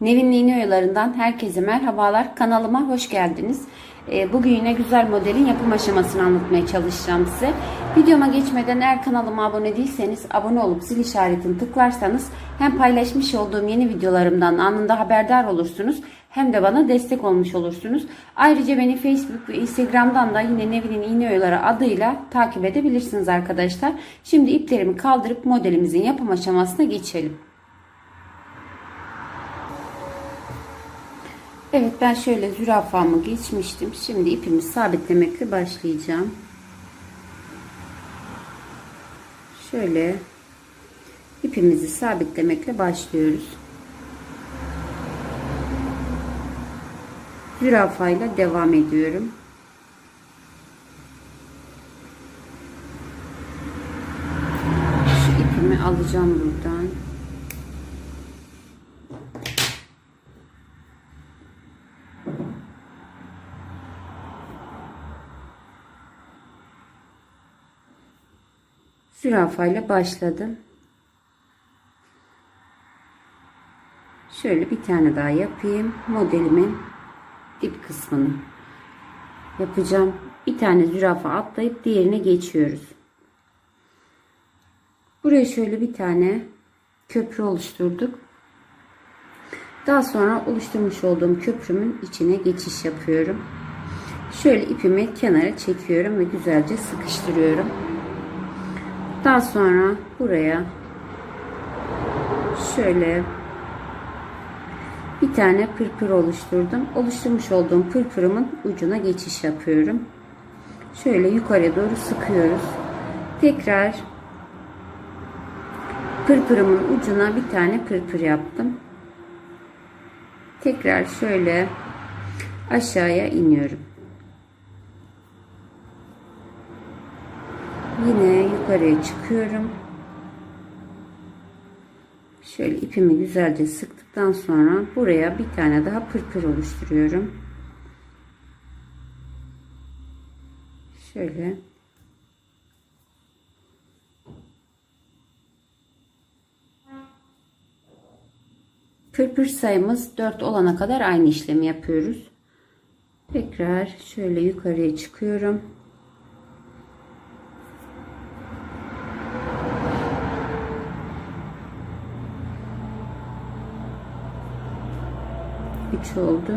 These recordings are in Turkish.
Nevin İğne Oyalarından herkese merhabalar. Kanalıma hoş geldiniz. Ee, Bugün yine güzel modelin yapım aşamasını anlatmaya çalışacağım size. Videoma geçmeden eğer kanalıma abone değilseniz abone olup zil işaretini tıklarsanız hem paylaşmış olduğum yeni videolarımdan anında haberdar olursunuz hem de bana destek olmuş olursunuz. Ayrıca beni Facebook ve Instagram'dan da yine Nevin'in İğne Oyaları adıyla takip edebilirsiniz arkadaşlar. Şimdi iplerimi kaldırıp modelimizin yapım aşamasına geçelim. Evet ben şöyle zürafamı geçmiştim. Şimdi ipimi sabitlemekle başlayacağım. Şöyle ipimizi sabitlemekle başlıyoruz. Zürafayla devam ediyorum. Şu ipimi alacağım buradan. Zürafayla başladım. Şöyle bir tane daha yapayım. Modelimin dip kısmını yapacağım. Bir tane zürafa atlayıp diğerine geçiyoruz. Buraya şöyle bir tane köprü oluşturduk. Daha sonra oluşturmuş olduğum köprümün içine geçiş yapıyorum. Şöyle ipimi kenara çekiyorum ve güzelce sıkıştırıyorum. Daha sonra buraya şöyle bir tane pırpır oluşturdum. Oluşturmuş olduğum pırpırımın ucuna geçiş yapıyorum. Şöyle yukarıya doğru sıkıyoruz. Tekrar pırpırımın ucuna bir tane pırpır yaptım. Tekrar şöyle aşağıya iniyorum. Yine yukarıya çıkıyorum. Şöyle ipimi güzelce sıktıktan sonra buraya bir tane daha pırpır oluşturuyorum. Şöyle Pırpır sayımız 4 olana kadar aynı işlemi yapıyoruz. Tekrar şöyle yukarıya çıkıyorum. Üç oldu.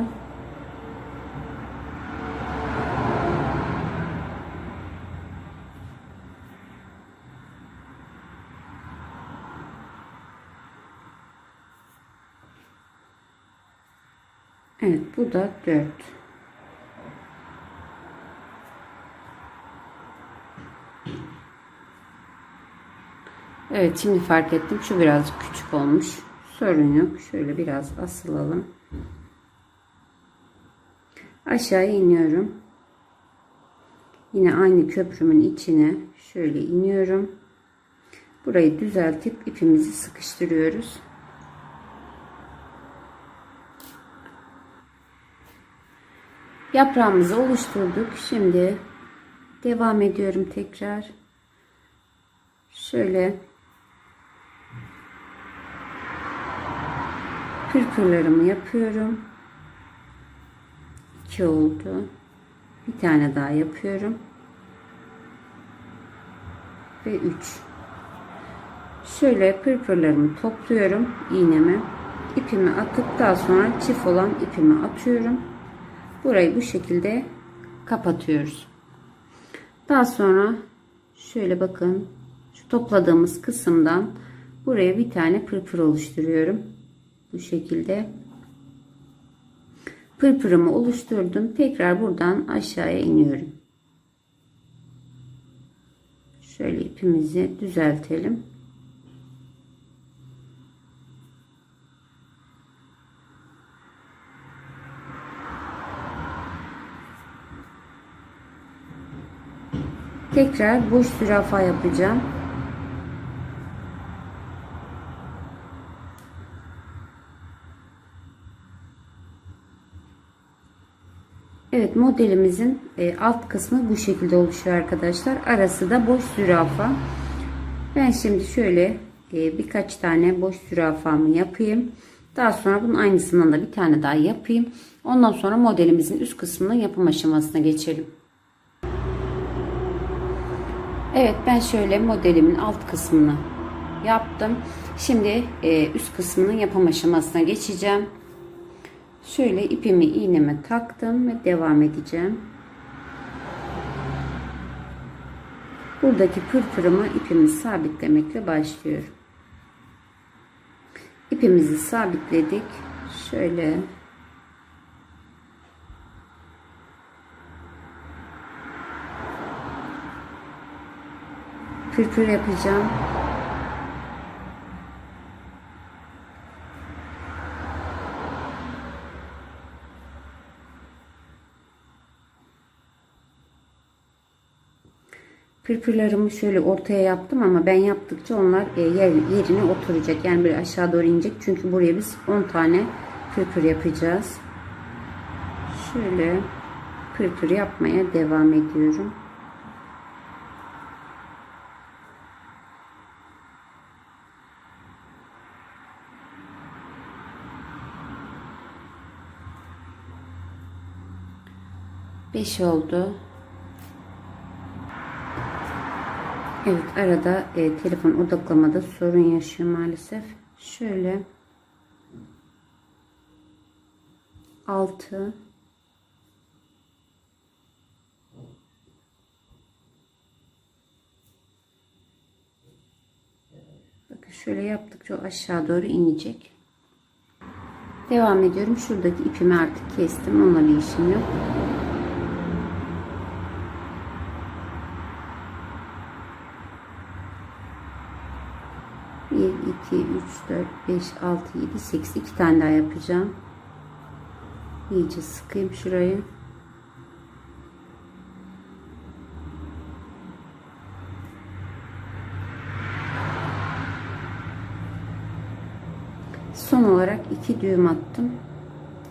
Evet bu da 4. Evet şimdi fark ettim. Şu birazcık küçük olmuş. Sorun yok. Şöyle biraz asılalım. Aşağı iniyorum. Yine aynı köprümün içine şöyle iniyorum. Burayı düzeltip ipimizi sıkıştırıyoruz. Yaprağımızı oluşturduk. Şimdi devam ediyorum tekrar. Şöyle pırpırlarımı yapıyorum. 2 oldu. Bir tane daha yapıyorum. Ve 3. Şöyle pırpırlarımı topluyorum iğnemi. ipimi daha sonra çift olan ipimi atıyorum. Burayı bu şekilde kapatıyoruz. Daha sonra şöyle bakın şu topladığımız kısımdan buraya bir tane pırpır oluşturuyorum. Bu şekilde pırpırımı oluşturdum. Tekrar buradan aşağıya iniyorum. Şöyle ipimizi düzeltelim. Tekrar boş zürafa yapacağım. Evet modelimizin e, alt kısmı bu şekilde oluşuyor arkadaşlar. Arası da boş zürafa. Ben şimdi şöyle e, birkaç tane boş zürafamı yapayım. Daha sonra bunun aynısından da bir tane daha yapayım. Ondan sonra modelimizin üst kısmının yapım aşamasına geçelim. Evet ben şöyle modelimin alt kısmını yaptım. Şimdi e, üst kısmının yapım aşamasına geçeceğim. Şöyle ipimi iğneme taktım ve devam edeceğim. Buradaki pırpırımı ipimi sabitlemekle başlıyorum. İpimizi sabitledik. Şöyle pırpır yapacağım. Pırpırlarımı şöyle ortaya yaptım ama ben yaptıkça onlar e, yer, yerine oturacak. Yani böyle aşağı doğru inecek. Çünkü buraya biz 10 tane pırpır yapacağız. Şöyle pırpır yapmaya devam ediyorum. Beş oldu. Evet arada e, telefon odaklamada sorun yaşıyor maalesef. Şöyle 6 Bakın şöyle yaptıkça aşağı doğru inecek. Devam ediyorum. Şuradaki ipimi artık kestim. Onunla bir işim yok. 4 5 6 7 8 2 tane daha yapacağım. İyice sıkayım şurayı. Son olarak iki düğüm attım.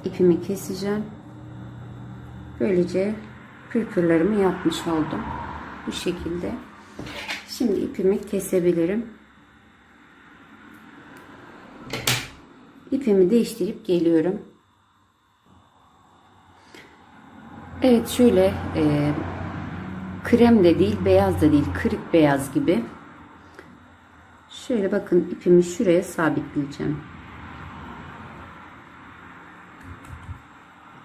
İpimi keseceğim. Böylece pürpürlerimi yapmış oldum. Bu şekilde. Şimdi ipimi kesebilirim. İpimi değiştirip geliyorum. Evet şöyle e, krem de değil beyaz da değil kırık beyaz gibi. Şöyle bakın ipimi şuraya sabitleyeceğim.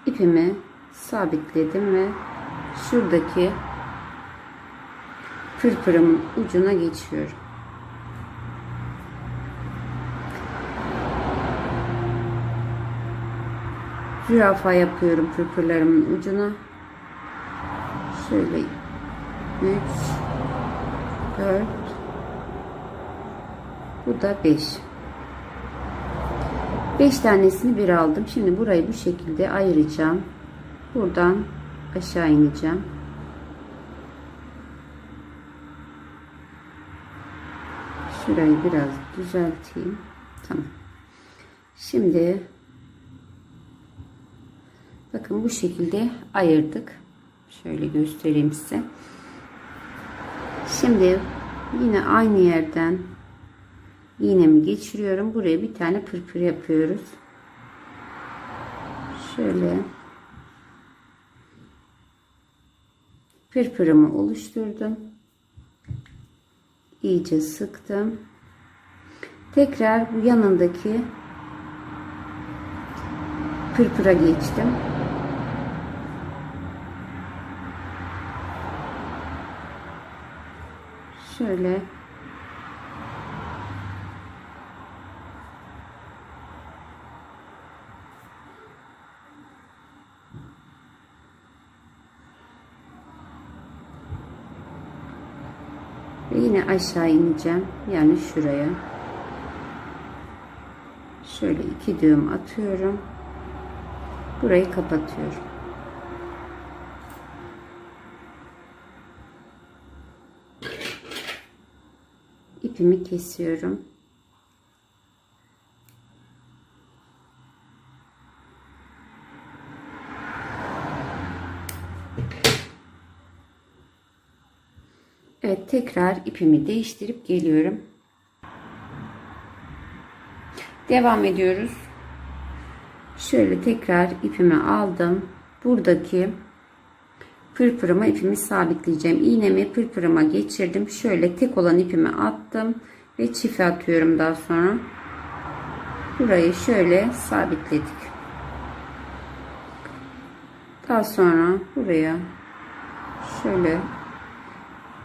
İpimi sabitledim ve şuradaki pırpırımın ucuna geçiyorum. Zürafa yapıyorum pırpırlarımın ucuna. Şöyle 3 4 Bu da 5 5 tanesini bir aldım. Şimdi burayı bu şekilde ayıracağım. Buradan aşağı ineceğim. Şurayı biraz düzelteyim. Tamam. Şimdi Bakın bu şekilde ayırdık. Şöyle göstereyim size. Şimdi yine aynı yerden iğnemi geçiriyorum. Buraya bir tane pırpır yapıyoruz. Şöyle pırpırımı oluşturdum. İyice sıktım. Tekrar bu yanındaki pırpıra geçtim. Şöyle Ve yine aşağı ineceğim. Yani şuraya. Şöyle iki düğüm atıyorum. Burayı kapatıyorum. İpimi kesiyorum. Evet tekrar ipimi değiştirip geliyorum. Devam ediyoruz. Şöyle tekrar ipimi aldım. Buradaki pırpırıma ipimi sabitleyeceğim. İğnemi pırpırıma geçirdim. Şöyle tek olan ipimi attım ve çift atıyorum daha sonra. Burayı şöyle sabitledik. Daha sonra buraya şöyle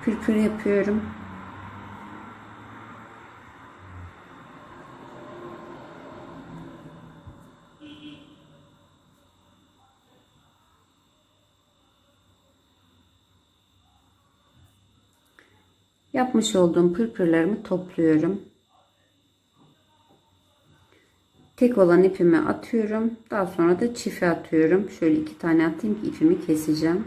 pırpır yapıyorum. Yapmış olduğum pırpırlarımı topluyorum. Tek olan ipimi atıyorum. Daha sonra da çift atıyorum. Şöyle iki tane atayım ki ipimi keseceğim.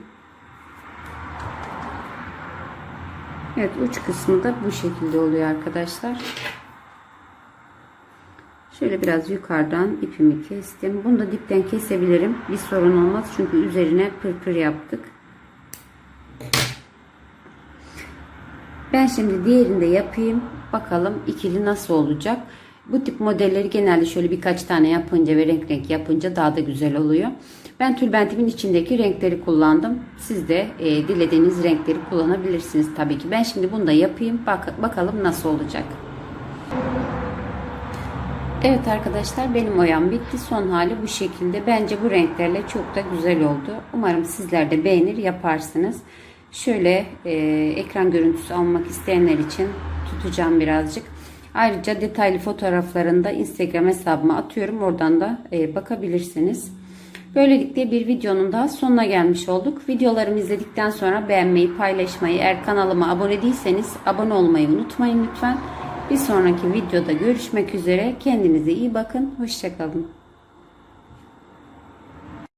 Evet uç kısmı da bu şekilde oluyor arkadaşlar. Şöyle biraz yukarıdan ipimi kestim. Bunu da dipten kesebilirim. Bir sorun olmaz. Çünkü üzerine pırpır yaptık. Ben şimdi diğerini de yapayım. Bakalım ikili nasıl olacak. Bu tip modelleri genelde şöyle birkaç tane yapınca ve renk renk yapınca daha da güzel oluyor. Ben tülbentimin içindeki renkleri kullandım. Siz de e, dilediğiniz renkleri kullanabilirsiniz tabii ki. Ben şimdi bunu da yapayım. Bak, bakalım nasıl olacak. Evet arkadaşlar benim oyam bitti. Son hali bu şekilde. Bence bu renklerle çok da güzel oldu. Umarım sizler de beğenir yaparsınız. Şöyle e, ekran görüntüsü almak isteyenler için tutacağım birazcık. Ayrıca detaylı fotoğraflarını da Instagram hesabıma atıyorum. Oradan da e, bakabilirsiniz. Böylelikle bir videonun daha sonuna gelmiş olduk. Videolarımı izledikten sonra beğenmeyi, paylaşmayı, eğer kanalıma abone değilseniz abone olmayı unutmayın lütfen. Bir sonraki videoda görüşmek üzere. Kendinize iyi bakın. Hoşçakalın.